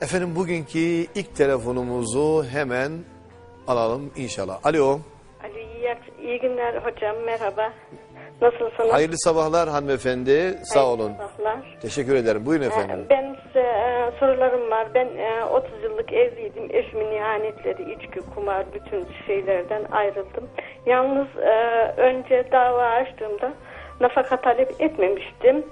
Efendim bugünkü ilk telefonumuzu hemen alalım inşallah. Alo. Alo, iyi, iyi günler hocam, merhaba. Nasılsınız? Hayırlı sabahlar hanımefendi. Sağ Hayırlı olun. sabahlar. Teşekkür ederim. Buyurun efendim. Ee, Ben size e, sorularım var. Ben e, 30 yıllık evliydim. Eşimin ihanetleri, içki, kumar, bütün şeylerden ayrıldım. Yalnız e, önce dava açtığımda nafaka talep etmemiştim.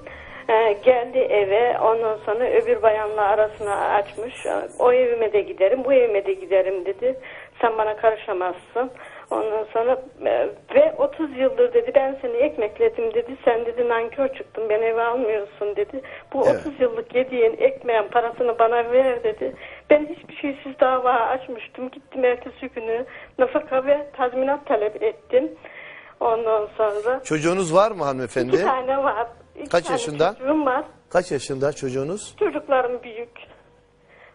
Geldi eve ondan sonra öbür bayanla arasına açmış. O evime de giderim, bu evime de giderim dedi. Sen bana karışamazsın. Ondan sonra e, ve 30 yıldır dedi ben seni ekmekledim dedi. Sen dedi nankör çıktın beni eve almıyorsun dedi. Bu Evet. 30 yıllık yediğin ekmeğin parasını bana ver dedi. Ben hiçbir şeysiz dava açmıştım. Gittim ertesi günü nafaka ve tazminat talep ettim. Ondan sonra Çocuğunuz var mı iki hanımefendi? tane var. İki Kaç tane yaşında? Çocuğum var. Kaç yaşında çocuğunuz? Çocuklarım büyük.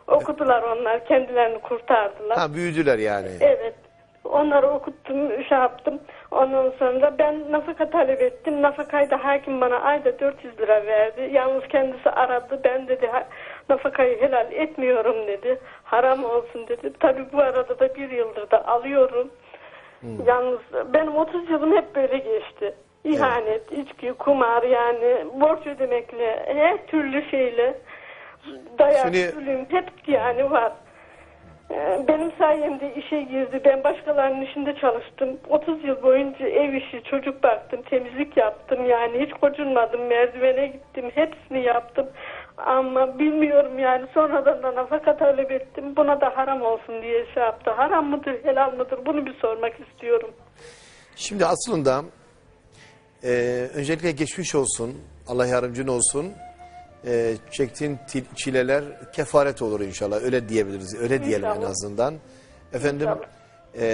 Okudular onlar. Kendilerini kurtardılar. Ha büyüdüler yani. Evet. Onları okuttum, şey yaptım. Ondan sonra ben nafaka talep ettim. Nafakayı da hakim bana ayda 400 lira verdi. Yalnız kendisi aradı. Ben dedi "Ha- nafakayı helal etmiyorum dedi. Haram olsun dedi. Tabii bu arada da bir yıldır da alıyorum. Yalnız benim 30 yılım hep böyle geçti. İhanet, içki, kumar yani borç ödemekle her türlü şeyle dayak, Şimdi- zulüm hep yani var. Ee, Benim sayemde işe girdi. Ben başkalarının işinde çalıştım. 30 yıl boyunca ev işi, çocuk baktım, temizlik yaptım. Yani hiç kocunmadım. Merdivene gittim. Hepsini yaptım. Ama bilmiyorum yani sonradan da nafaka talep ettim. Buna da haram olsun diye şey yaptı. Haram mıdır, helal mıdır? Bunu bir sormak istiyorum. Şimdi aslında e, öncelikle geçmiş olsun. Allah yardımcın olsun. E, çektiğin çileler kefaret olur inşallah. Öyle diyebiliriz. Öyle diyelim en İnşallah. azından. Efendim İnşallah.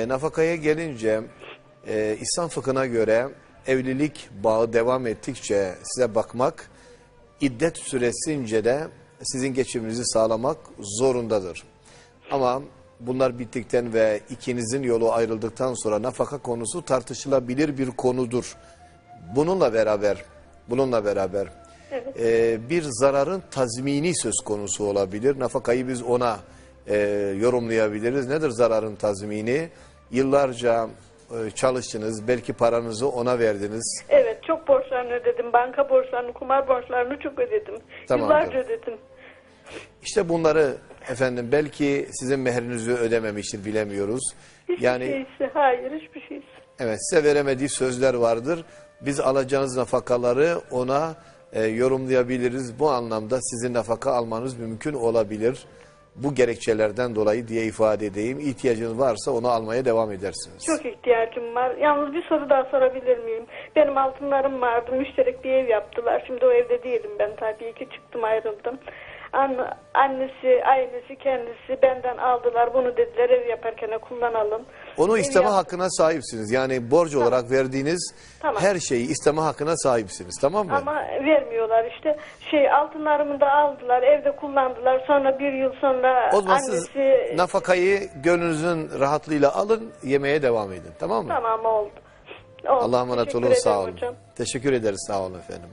e, nafakaya gelince e, İslam fıkhına göre evlilik bağı devam ettikçe size bakmak iddet süresince de sizin geçiminizi sağlamak zorundadır. Ama bunlar bittikten ve ikinizin yolu ayrıldıktan sonra nafaka konusu tartışılabilir bir konudur. Bununla beraber, bununla beraber e, bir zararın tazmini söz konusu olabilir. Nafakayı biz ona e, yorumlayabiliriz. Nedir zararın tazmini? Yıllarca e, çalıştınız, belki paranızı ona verdiniz. Evet çok borçlarını ödedim. Banka borçlarını, kumar borçlarını çok ödedim. Tamamdır. Yıllarca ödedim. İşte bunları efendim belki sizin mehrinizi ödememiştir bilemiyoruz. Hiçbir Yani şeysi, hayır hiçbir şeysi. evet size veremediği sözler vardır. Biz alacağınız nafakaları ona e, yorumlayabiliriz. Bu anlamda sizin nafaka almanız mümkün olabilir. Bu gerekçelerden dolayı diye ifade edeyim. İhtiyacınız varsa onu almaya devam edersiniz. Çok ihtiyacım var. Yalnız bir soru daha sorabilir miyim? Benim altınlarım vardı. Müşterek bir ev yaptılar. Şimdi o evde değilim ben tabii ki. Çıktım ayrıldım. Anne, annesi, ailesi, kendisi benden aldılar. Bunu dediler ev yaparken kullanalım. Onu isteme hakkına sahipsiniz. Yani borç olarak verdiğiniz Tamam. her şeyi isteme hakkına sahipsiniz. Tamam mı? Ama vermiyorlar işte. Şey altınlarımı da aldılar. Evde kullandılar. Sonra bir yıl sonra O zaman siz annesi... nafakayı gönlünüzün rahatlığıyla alın, yemeğe devam edin. Tamam mı? Tamam oldu. oldu. Allah'a emanet olun, sağ olun. hocam. Teşekkür ederiz, sağ olun efendim.